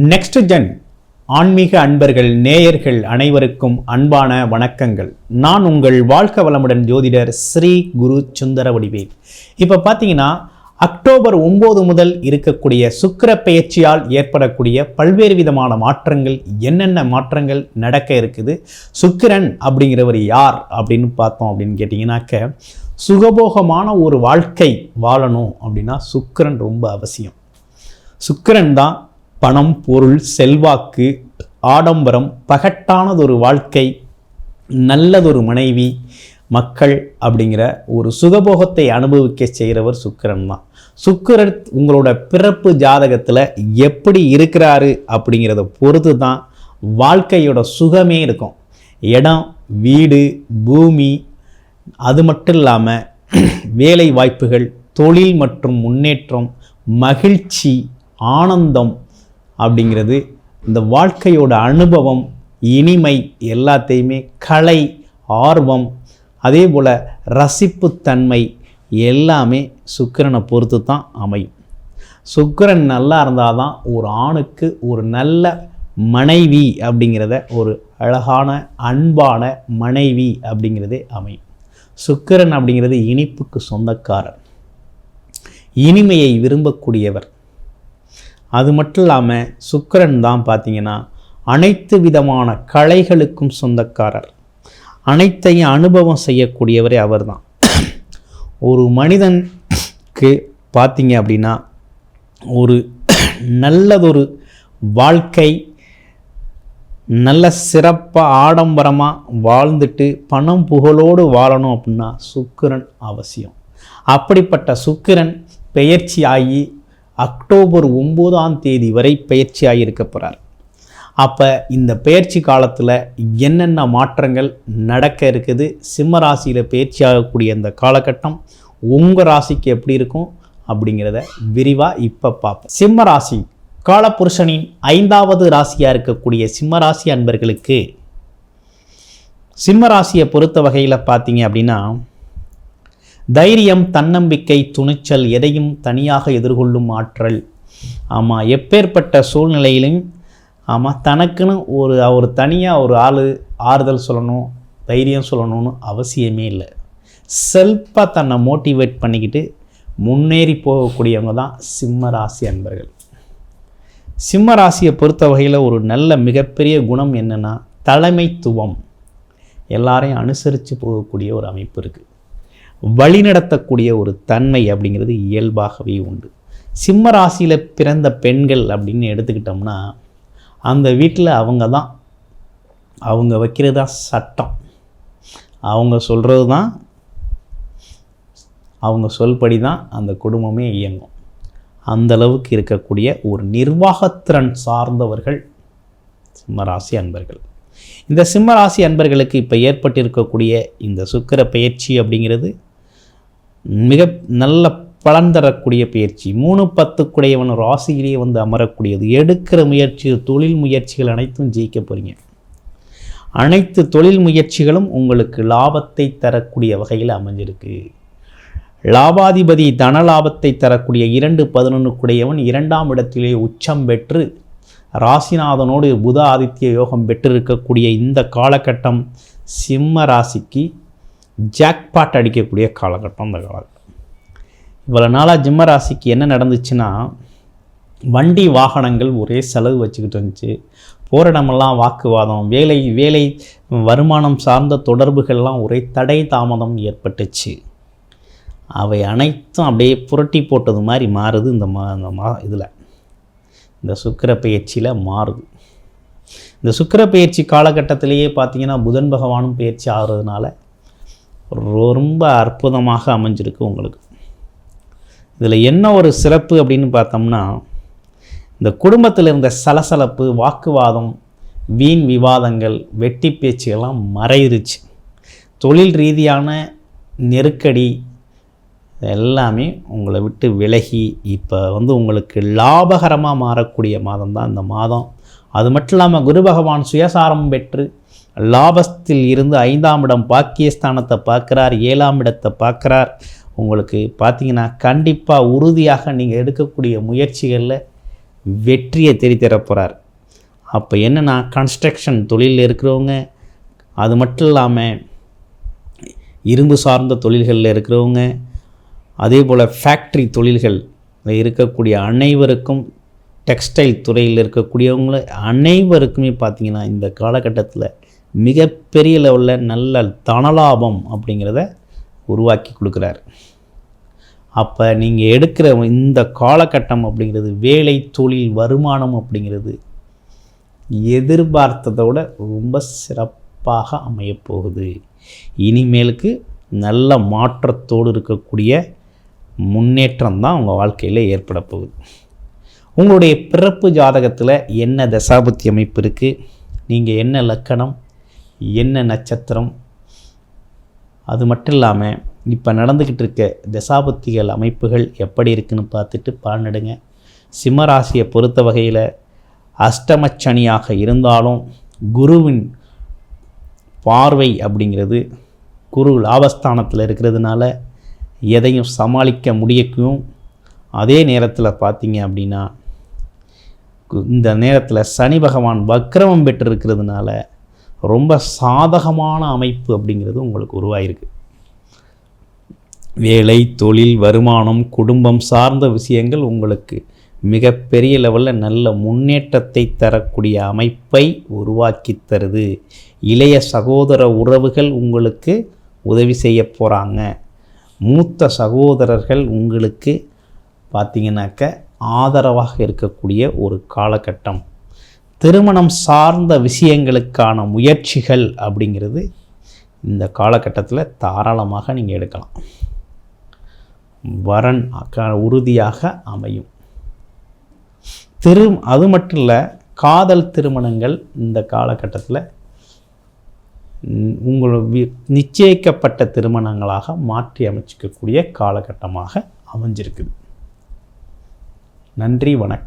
Next gen ஆன்மீக அன்பர்கள் நேயர்கள் அனைவருக்கும் அன்பான வணக்கங்கள். நான் உங்கள் வாழ்க்க வளமுடன் ஜோதிடர் ஸ்ரீ குரு சுந்தர வடிவேல். இப்போ பார்த்தீங்கன்னா அக்டோபர் ஒம்பது முதல் இருக்கக்கூடிய சுக்கிர பெயர்ச்சியால் ஏற்படக்கூடிய பல்வேறு விதமான மாற்றங்கள் என்னென்ன மாற்றங்கள் நடக்க இருக்குது சுக்கிரன் அப்படிங்கிறவர் யார் அப்படின்னு பார்த்தோம் அப்படின்னு கேட்டிங்கனாக்க சுகபோகமான ஒரு வாழ்க்கை வாழணும் அப்படின்னா சுக்கிரன் ரொம்ப அவசியம். சுக்கிரன் தான் பணம் பொருள் செல்வாக்கு ஆடம்பரம் பகட்டானதொரு வாழ்க்கை நல்லதொரு மனைவி மக்கள் அப்படிங்கிற ஒரு சுகபோகத்தை அனுபவிக்க செய்கிறவர் சுக்கிரன் தான். சுக்கிரன் உங்களோட பிறப்பு ஜாதகத்தில் எப்படி இருக்கிறாரு அப்படிங்கிறத பொறுத்து தான் வாழ்க்கையோட சுகமே இருக்கும். இடம் வீடு பூமி அது மட்டும் இல்லாமல் வேலை வாய்ப்புகள் தொழில் மற்றும் முன்னேற்றம் மகிழ்ச்சி ஆனந்தம் அப்படிங்கிறது இந்த வாழ்க்கையோட அனுபவம் இனிமை எல்லாத்தையுமே கலை ஆர்வம் அதே போல் ரசிப்புத்தன்மை எல்லாமே சுக்கிரனை பொறுத்து தான் அமையும். சுக்கிரன் நல்லா இருந்தால் தான் ஒரு ஆணுக்கு ஒரு நல்ல மனைவி அப்படிங்கிறத ஒரு அழகான அன்பான மனைவி அப்படிங்கிறதே அமையும். சுக்கிரன் அப்படிங்கிறது இனிப்புக்கு சொந்தக்காரர். இனிமையை விரும்பக்கூடியவர். அது மட்டும் இல்லாமல் சுக்கிரன் தான் பார்த்தீங்கன்னா அனைத்து விதமான கலைகளுக்கும் சொந்தக்காரர். அனைத்தையும் அனுபவம் செய்யக்கூடியவரே அவர்தான் ஒரு மனிதனுக்கு பார்த்தீங்க அப்படின்னா ஒரு நல்லதொரு வாழ்க்கை நல்ல சிறப்பாக ஆடம்பரமாக வாழ்ந்துட்டு பணம் புகழோடு வாழணும் அப்படின்னா சுக்கிரன் அவசியம். அப்படிப்பட்ட சுக்கிரன் பெயர்ச்சி ஆகி அக்டோபர் ஒம்போதாம் தேதி வரை பயிற்சியாக இருக்க போகிறார் அப்போ இந்த பயிற்சி காலத்தில் என்னென்ன மாற்றங்கள் நடக்க இருக்குது சிம்ம ராசியில் பயிற்சி ஆகக்கூடிய இந்த காலகட்டம் உங்கள் ராசிக்கு எப்படி இருக்கும் அப்படிங்கிறத விரிவாக இப்போ பார்ப்போம் சிம்ம ராசி காலபுருஷனின் ஐந்தாவது ராசியாக இருக்கக்கூடிய சிம்ம ராசி அன்பர்களுக்கு சிம்ம ராசியை பொறுத்த வகையில் பார்த்தீங்க அப்படின்னா தைரியம் தன்னம்பிக்கை துணிச்சல் எதையும் தனியாக எதிர்கொள்ளும் ஆற்றல். ஆமாம் எப்பேற்பட்ட சூழ்நிலையிலும் ஆமாம் தனக்குன்னு ஒரு அவர் தனியாக ஒரு ஆள் ஆறுதல் சொல்லணும் தைரியம் சொல்லணும்னு அவசியமே இல்லை. செல்ஃபாக தன்னை மோட்டிவேட் பண்ணிக்கிட்டு முன்னேறி போகக்கூடியவங்க தான் சிம்ம ராசி அன்பர்கள். சிம்ம ராசியை பொறுத்த வகையில் ஒரு நல்ல மிகப்பெரிய குணம் என்னென்னா தலைமைத்துவம். எல்லாரையும் அனுசரித்து போகக்கூடிய ஒரு அமைப்பு இருக்குது வழிநடத்தக்கூடிய ஒரு தன்மை அப்படிங்கிறது இயல்பாகவே உண்டு. சிம்ம ராசியில் பிறந்த பெண்கள் அப்படின்னு எடுத்துக்கிட்டோம்னா அந்த வீட்டில் அவங்க தான். அவங்க வைக்கிறது தான் சட்டம். அவங்க சொல்கிறது தான் அவங்க சொல்படி தான் அந்த குடும்பமே இயங்கும். அந்தளவுக்கு இருக்கக்கூடிய ஒரு நிர்வாகத்திறன் சார்ந்தவர்கள் சிம்மராசி அன்பர்கள். இந்த சிம்மராசி அன்பர்களுக்கு இப்போ ஏற்பட்டிருக்கக்கூடிய இந்த சுக்கிர பயிற்சி அப்படிங்கிறது மிக நல்ல பலன் தரக்கூடிய பயிற்சி. மூணு பத்துக்குடையவன் ராசியிலேயே வந்து அமரக்கூடியது. எடுக்கிற முயற்சி தொழில் முயற்சிகள் அனைத்தும் ஜெயிக்க போகிறீங்க அனைத்து தொழில் முயற்சிகளும் உங்களுக்கு லாபத்தை தரக்கூடிய வகையில் அமைஞ்சிருக்கு. லாபாதிபதி தன லாபத்தை தரக்கூடிய இரண்டு பதினொன்றுக்குடையவன் இரண்டாம் இடத்திலே உச்சம் பெற்று ராசிநாதனோடு புத ஆதித்ய யோகம் பெற்றிருக்கக்கூடிய இந்த காலகட்டம் சிம்ம ராசிக்கு ஜாக்பாட் அடிக்கக்கூடிய காலகட்டம் இந்த காலகட்டம். இவ்வளோ நாளாக ஜிம்ம ராசிக்கு என்ன நடந்துச்சுன்னா வண்டி வாகனங்கள் ஒரே செலவு வச்சுக்கிட்டு இருந்துச்சு. போகிற இடமெல்லாம் வாக்குவாதம் வேலை வேலை வருமானம் சார்ந்த தொடர்புகள்லாம் ஒரே தடை தாமதம் ஏற்பட்டுச்சு. அவை அனைத்தும் அப்படியே புரட்டி போட்டது மாதிரி மாறுது இந்த மா இந்த மா இதில். இந்த சுக்கிர பயிற்சியில் மாறுது. இந்த சுக்கிர பயிற்சி காலகட்டத்திலேயே பார்த்தீங்கன்னா புதன் பகவானும் பயிற்சி ஆகிறதுனால ரொம்ப அற்புதமாக அமைஞ்சிருக்கு உங்களுக்கு. இதில் என்ன ஒரு சிறப்பு அப்படின்னு பார்த்தோம்னா இந்த குடும்பத்தில் இருந்த சலசலப்பு வாக்குவாதம் வீண் விவாதங்கள் வெட்டி பேச்சுகள்லாம் மறையிருச்சு. தொழில் ரீதியான நெருக்கடி எல்லாமே உங்களை விட்டு விலகி இப்போ வந்து உங்களுக்கு லாபகரமாக மாறக்கூடிய மாதம் தான் இந்த மாதம். அது மட்டும் இல்லாமல் குரு பகவான் சுயசாரம் பெற்று லாபத்தில் இருந்து ஐந்தாம் இடம் பாக்கியஸ்தானத்தை பார்க்குறார் ஏழாம் இடத்தை பார்க்குறார். உங்களுக்கு பார்த்தீங்கன்னா கண்டிப்பாக உறுதியாக நீங்கள் எடுக்கக்கூடிய முயற்சிகளில் வெற்றியை தேடித்தரப் அப்போ என்னென்னா கன்ஸ்ட்ரக்ஷன் தொழிலில் இருக்கிறவங்க அது மட்டும் இல்லாமல் இரும்பு சார்ந்த தொழில்களில் இருக்கிறவங்க அதே போல் ஃபேக்ட்ரி தொழில்கள் இருக்கக்கூடிய அனைவருக்கும் டெக்ஸ்டைல் துறையில் இருக்கக்கூடியவங்கள அனைவருக்குமே பார்த்திங்கன்னா இந்த காலகட்டத்தில் மிகப்பெரிய லெவலில் நல்ல தனலாபம் அப்படிங்கிறத உருவாக்கி கொடுக்குறார். அப்போ நீங்கள் எடுக்கிற இந்த காலகட்டம் அப்படிங்கிறது வேலை தொழில் வருமானம் அப்படிங்கிறது எதிர்பார்த்ததை விட ரொம்ப சிறப்பாக அமையப்போகுது. இனிமேலுக்கு நல்ல மாற்றத்தோடு இருக்கக்கூடிய முன்னேற்றம் தான் உங்கள் வாழ்க்கையில் ஏற்பட போகுது. உங்களுடைய பிறப்பு ஜாதகத்தில் என்ன தசாபுத்தி அமைப்பு இருக்குது நீங்கள் என்ன லக்கணம்? என்ன நட்சத்திரம்? அது மட்டும் இல்லாமல் இப்போ நடந்துக்கிட்டு இருக்க தசாபத்திகள் அமைப்புகள் எப்படி இருக்குன்னு பார்த்துட்டு பாடுங்க சிம்மராசியை பொறுத்த வகையில் அஷ்டமச்சனியாக இருந்தாலும் குருவின் பார்வை அப்படிங்கிறது குரு லாபஸ்தானத்தில் இருக்கிறதுனால எதையும் சமாளிக்க முடியக்கும். அதே நேரத்தில் பார்த்தீங்க அப்படின்னா இந்த நேரத்தில் சனி பகவான் வக்ரமம் பெற்றிருக்கிறதுனால ரொம்ப சாதகமான அமைப்பு அப்படிங்கிறது உங்களுக்கு உருவாயிருக்கு. வேலை தொழில் வருமானம் குடும்பம் சார்ந்த விஷயங்கள் உங்களுக்கு மிகப்பெரிய லெவலில் நல்ல முன்னேற்றத்தை தரக்கூடிய அமைப்பை உருவாக்கி தருது. இளைய சகோதர உறவுகள் உங்களுக்கு உதவி செய்ய போகிறாங்க மூத்த சகோதரர்கள் உங்களுக்கு பார்த்திங்கனாக்க ஆதரவாக இருக்கக்கூடிய ஒரு காலகட்டம். திருமணம் சார்ந்த விஷயங்களுக்கான முயற்சிகள் அப்படிங்கிறது இந்த காலகட்டத்தில் தாராளமாக நீங்கள் எடுக்கலாம். வரன் உறுதியாக அமையும். திரு அது மட்டும் இல்லை காதல் திருமணங்கள் இந்த காலகட்டத்தில் உங்கள் நிச்சயிக்கப்பட்ட திருமணங்களாக மாற்றி அமைச்சிக்கக்கூடிய காலகட்டமாக அமைஞ்சிருக்குது. நன்றி வணக்கம்.